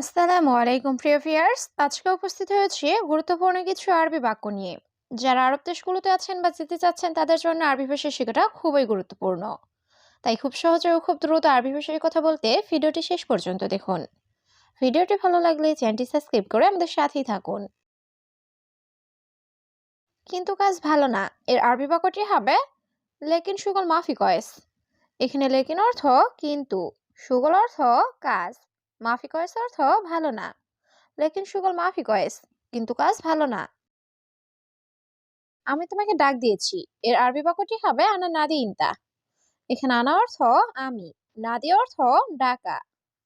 আসসালামু আলাইকুম, প্রিয় ভিউয়ার্স। আজকে উপস্থিত হয়েছে গুরুত্বপূর্ণ কিছু আরবি বাক্য নিয়ে। যারা আরব দেশগুলোতে আছেন বা যেতে চাচ্ছেন, তাদের জন্য আরবি ভাষা শেখাটা খুবই গুরুত্বপূর্ণ। তাই খুব সহজে ও খুব দ্রুত আরবি ভাষায় কথা বলতে ভিডিওটি শেষ পর্যন্ত দেখুন। ভিডিওটি ভালো লাগলে চ্যানেলটি সাবস্ক্রাইব করে আমাদের সাথেই থাকুন। কিন্তু কাজ ভালো না। এর আরবি বাক্যটি হবে, লেকিন সুগল মাফি কয়েস। এখানে লেকিন অর্থ কিন্তু। সুগল অর্থ কাজ। মাফি কয়েস অর্থ ভালো না। লেকিন সুগল মাফি কয়েস, কিন্তু কাজ ভালো না। আমি তোমাকে ডাক দিয়েছি, এর আরবি বাক্যটি হবে আনা নাদি ইনতা এখানে আনা অর্থ আমি নাদি অর্থ ডাকা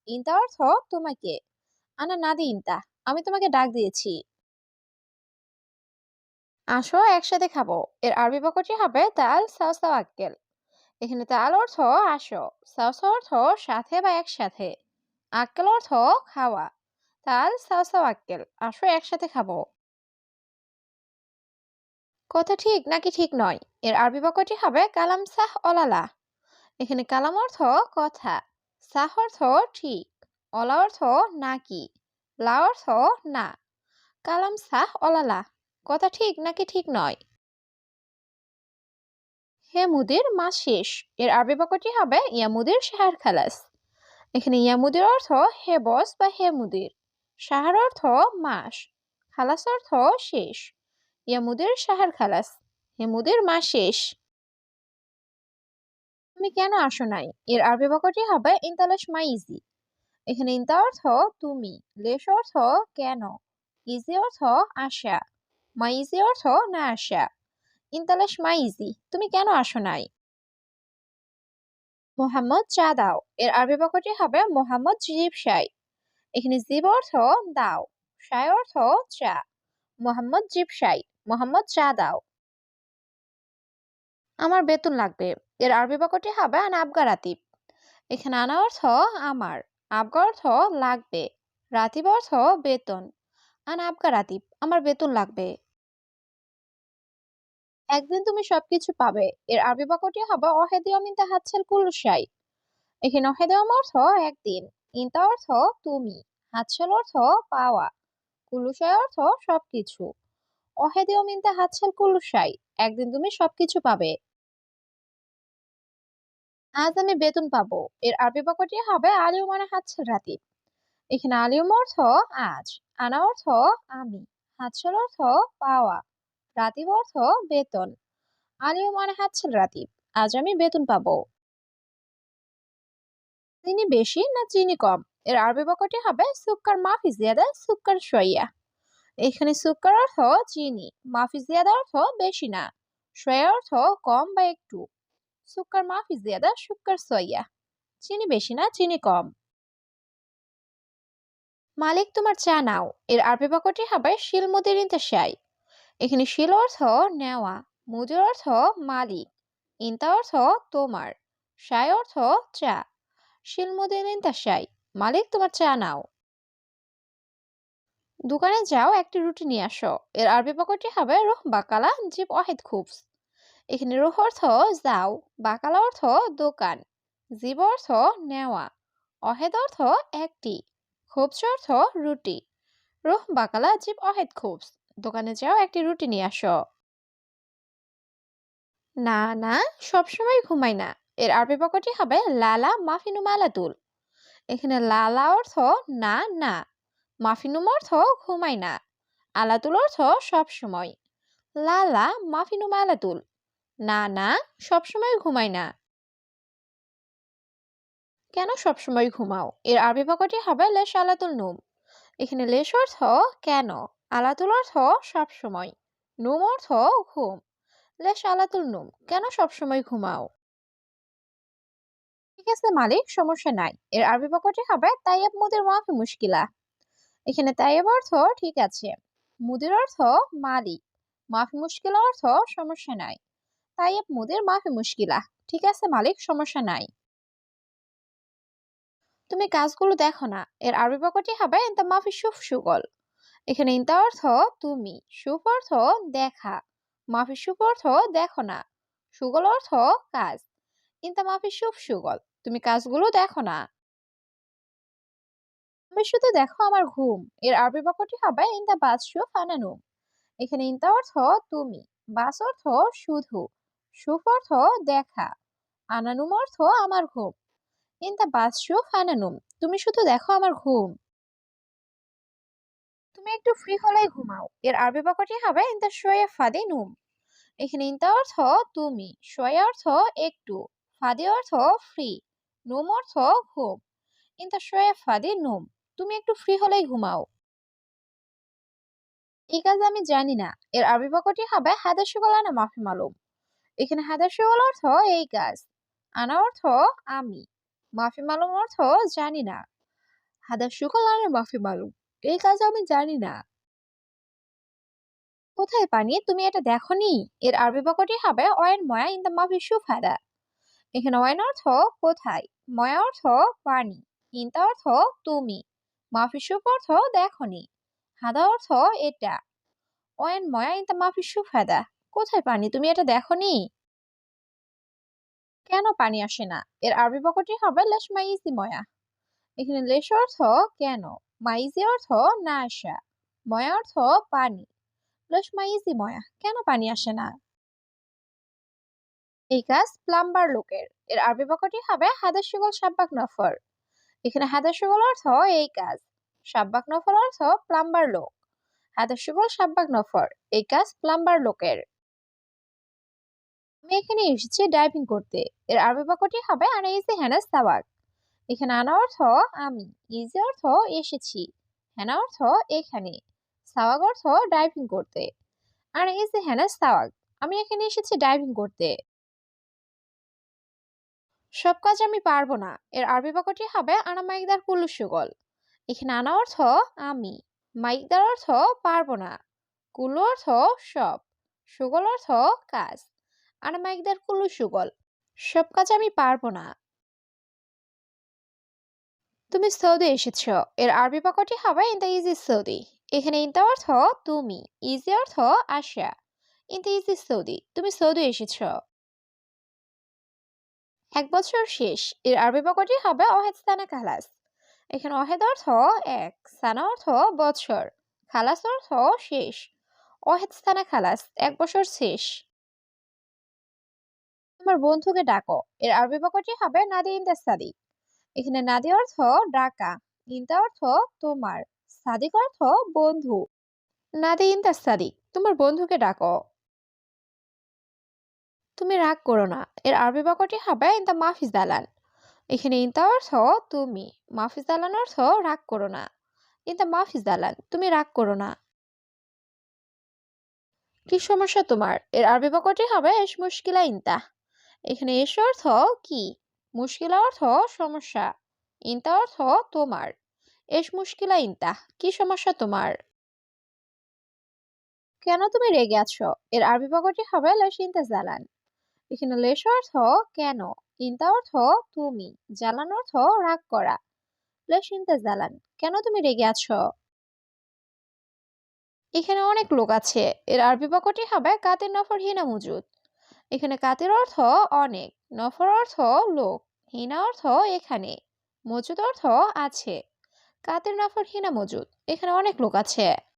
ইনতা অর্থ তোমাকে আনা নাদি ইনতা আমি তোমাকে ডাক দিয়েছি আসো, একসাথে খাব। এর আরবি বাক্যটি হবে তাল সাও সাও আক্কেল এখানে তাল অর্থ আসো সাও অর্থ সাথে বা একসাথে আক্কেল অর্থ খাওয়া তাল সাও সাও আক্কেল। আসো একসাথে খাব। কথা ঠিক নাকি ঠিক নয়? এর আরবি বাক্যটি হবে কালাম সাহ অলালা এখানে কালাম অর্থ কথা, সাহ অর্থ ঠিক, অলা অর্থ নাকি, লা অর্থ না। কালাম সাহ অলালা কথা ঠিক নাকি ঠিক নয়? হে মুদির মাস শেষ। এর আরবি বাক্যটি হবে ইয়ামুদির শাহার খালাস। এখানে ইয়ামুদির অর্থ হে বস বা হে মুদির শাহার অর্থ মাস, খালাস অর্থ শেষ। ইয়ামুদের সাহার খালাস হে মুদির মাস শেষ। তুমি কেন আসো নাই? এর আরবি বাক্যটি হবে ইনতালাস মা ইজি এখানে ইনতা অর্থ তুমি, লেশ অর্থ কেন, ইজি অর্থ আশা মা ইজি অর্থ না আসা ইনতালাস মা ইজি তুমি কেন আসো নাই? মোহাম্মদ চা দাও এর আরবি বাক্যটি হবে মোহাম্মদ জিব শাই। এখানে জিব অর্থ দাও, শাই অর্থ চা। মোহাম্মদ জিব শাই, মোহাম্মদ চা দাও আমার বেতন লাগবে। এর আরবি বাক্যটি হবে আন আবগা রাতিব। এখানে আনা অর্থ আমার, আবগা অর্থ লাগবে। রাতিব অর্থ বেতন। আন আবগা রাতিব, আমার বেতন লাগবে। একদিন তুমি সবকিছু পাবে। এর আরবি বাক্যটি হবে অহেদিয়ম ইনতা হাতছেল কুলুসাই। এখানে অহেদিয়ম অর্থ একদিন ইনতা অর্থ তুমি হাতছেল অর্থ পাওয়া, কুলুসাই অর্থ সবকিছু। অহেদিয়ম ইনতা হাতছেল কুলুসাই, একদিন তুমি সবকিছু পাবে। আজ আমি বেতন পাবো। এর আরবি বাক্যটি হবে আলিউ মানে হাতছেল রাতিব এখানে আলিউম অর্থ আজ, আনা অর্থ আমি হাতছেল অর্থ পাওয়া রাতিব অর্থ বেতন। আলিও মানে হাতছেল রাতিব, আজ আমি বেতন পাবো। চিনি বেশি না চিনি কম? এর আরবি বাক্যটি হবে সুক্কার মাফি জিয়াদা, সুক্কার সইয়া এখানে সুক্কার অর্থ চিনি, মাফি জিয়াদা অর্থ বেশি না। সয়া অর্থ কম বা একটু। সুক্কার মাফি জিয়াদা, সুক্কার সইয়া চিনি বেশি না, চিনি কম। মালিক, তোমার চা নাও। এর আরবি বাক্যটি হবে শিল মুদির ইন্তাশাই। এখানে শিল অর্থ নেওয়া মুদির অর্থ মালিক, ইন্তা অর্থ তোমার, সাই অর্থ চা। শিল ইন্তা সাই, মালিক তোমার চা নাও। দোকানে যাও, একটি রুটি নিয়ে আসো। এর আরবি বাক্যটি হবে রুহ বাকালা জিব ওয়াহিদ খুবস। এখানে রুহ অর্থ যাও বাকালা অর্থ দোকান জীব অর্থ নেওয়া অহেদ অর্থ একটি, খুবস অর্থ রুটি। রুহ বাকালা জিব অহেদ খুবস। দোকানে যাও, একটি রুটি নিয়ে আসো। না না সবসময় ঘুমাই না। এর আরবি বাক্যটি হবে লালা মাফিনু মালাতুল এখানে লালা অর্থ না না। মাফিনুম অর্থ ঘুমাই না। আলাতুল অর্থ সব সময়। লালা মাফিনুম আলাতুল। না না সবসময় ঘুমাই না। কেন সবসময় ঘুমাও? এর আরবি বাক্যটি হবে লেশ আলাতুল নুম। এখানে লেশ অর্থ কেন? আলাতুল অর্থ সব সময়, নুম অর্থ ঘুম। লেশ আলাতুল নুম, কেন সবসময় ঘুমাও? ঠিক আছে মালিক, সমস্যা নাই। এর আরবি বাক্যটি হবে তাইয়াব মুদির মাফি মুশকিলা। এখানে তাইয়াব অর্থ ঠিক আছে। মুদির অর্থ মালিক, মাফি মুশকিলা অর্থ সমস্যা নাই। তাইয়াব মুদির মাফি মুশকিলা, ঠিক আছে মালিক, সমস্যা নাই। তুমি কাজগুলো দেখো না, এর আরবি বাক্যটি হবে ইন্তা মাফি সুফ সুগল। এখানে ইন্তা অর্থ তুমি। সুফ অর্থ দেখা। মাফি সুফ অর্থ দেখো না। সুগল অর্থ কাজ। ইন্তা মাফি সুফ সুগল। তুমি কাজগুলো দেখো না। তুমি শুধু দেখো আমার ঘুম। এর আরবি বাক্যটি হবে দা বাসু ফানানুম এখানে ইনতা অর্থ তুমি। বাস অর্থ শুধু। সুফ অর্থ দেখা। আনানুম অর্থ আমার ঘুম। ইনতা বাসু ফানানুম। তুমি শুধু দেখো আমার ঘুম। তুমি একটু ফ্রি হলেই ঘুমাও। এর আরবি বাক্যটি হবে, ইনতা শোয়ে ফাদে নুম। এখানে ইনতা অর্থ তুমি। শোয়ে অর্থ একটু। ফাদে অর্থ ফ্রি নুম অর্থ ঘুম। ইনতা শোয়ে ফাদে নুম। তুমি একটু ফ্রি হলেই ঘুমাও। এই কাজ আমি জানি না। এর আরবি বাক্যটি হবে হাদা সুগল আনা মাফি মালুম? এখানে হাদা সুগল অর্থ এই কাজ। আনা অর্থ আমি। মাফি মালুম অর্থ জানি না। সুগল আনা মাফি মালুম? এই কাজ আমি জানি না। কোথায় পানি? তুমি এটা দেখনি? এর আরবি বাক্যটি হবে অয়েন ময়া ইন দা মাফি সুফাদা। এখানে অয়েন অর্থ কোথায়? ময়া অর্থ পানি। ইনতা অর্থ তুমি। মাফি সুপ অর্থ দেখনি। হাদা অর্থ এটা। ওয়েন ময়া ইনতা মাফি সুফাদা। কোথায় পানি? তুমি এটা দেখনি? কেন পানি আসে না? এর আরবি বাক্যটি হবে লেশ মাইজি ময়া। এখানে লেশ অর্থ কেন? মাইজি অর্থ না আসা, ময়া অর্থ পানি। লেশ মাইজি ময়া, কেন পানি আসে না? এই কাজ প্লাম্বার লোকের, এর আরবি বাক্যটি হবে হাদাস সুগল সাব্বাক নফর এখানে হাদাস সুগল অর্থ এই কাজ সাব্বাক নফর অর্থ প্লাম্বার লোক। হাদাস সুগল সাব্বাক নফর এই কাজ প্লাম্বার লোকের। আমি এখানে এসেছি ডাইভিং করতে, এর আরবি বাক্যটি হবে আনা ইজি হ্যানাস সাওয়াক। এখানে আনা অর্থ আমি ইজি অর্থ এসেছি হ্যানা অর্থ এখানে সাওয়াগ অর্থ ডাইভিং করতে, আর ইজি হ্যানাস সাওয়াক আমি এখানে এসেছি ডাইভিং করতে। সব কাজ আমি পারব না, এর আরবি বাক্যটি হবে আনা মাইকদার কুল্লু সুগল এখানে আনা অর্থ আমি মাইকদার অর্থ পারব না কুল্লু অর্থ সব, সুগল অর্থ কাজ, আনা মাইকদার কুল্লু সুগল সব কাজ আমি পারব না। তুমি সৌদি এসেছ। এর আরবি বাক্যটি হবে ইন দ্য ইজি সৌদি এখানে ইনতা অর্থ তুমি ইজি অর্থ আসা ইন দ্য ইজি সৌদি তুমি সৌদি এসেছ। এক বছর শেষ। এর আরবি বাক্যটি হবে অহেদ সানা খালাস এখানে অহেদ অর্থ এক, সানা অর্থ বছর, খালাস অর্থ শেষ। অহেদ সানা খালাস এক বছর শেষ। তোমার বন্ধুকে ডাকো। এর আরবি বাক্যটি হবে নাদি ইন্দা সাদিক এখানে নাদি অর্থ ডাকা ইন্দা অর্থ তোমার, সাদিক অর্থ বন্ধু। নাদি ইন্দা সাদিক, তোমার বন্ধুকে ডাকো। তুমি রাগ করো না, এর আরবি বাক্যটি হবে ইনতা মাফিজ দালান এখানে ইনতা অর্থ তুমি মাফিজ দালান অর্থ রাগ করো না। ইনতা মাফিজ দালান তুমি রাগ করো না। কি সমস্যা তোমার? এর আরবি বাক্যটি হবে, এস মুশকিলা ইনতা। এখানে এস অর্থ কি? মুশকিলা অর্থ সমস্যা, ইনতা অর্থ তোমার। এস মুশকিলা ইনতা, কি সমস্যা তোমার? কেন তুমি রেগে আছো? এর আরবি বাক্যটি হবে লেশ ইনতা জালান। এখানে লেশ অর্থ কেন, ইন্তা অর্থ তুমি জ্বালান অর্থ রাগ করা। লেশ ইনতা জ্বালান কেন তুমি রেগে আছো? এখানে অনেক লোক আছে, এর আরবি বাক্যটি হবে কাতের নফর হিনা মজুদ। এখানে কাতের অর্থ অনেক নফর অর্থ লোক, হিনা অর্থ এখানে, মজুদ অর্থ আছে। কাতের নফর, হিনা, মজুদ? এখানে অনেক লোক আছে।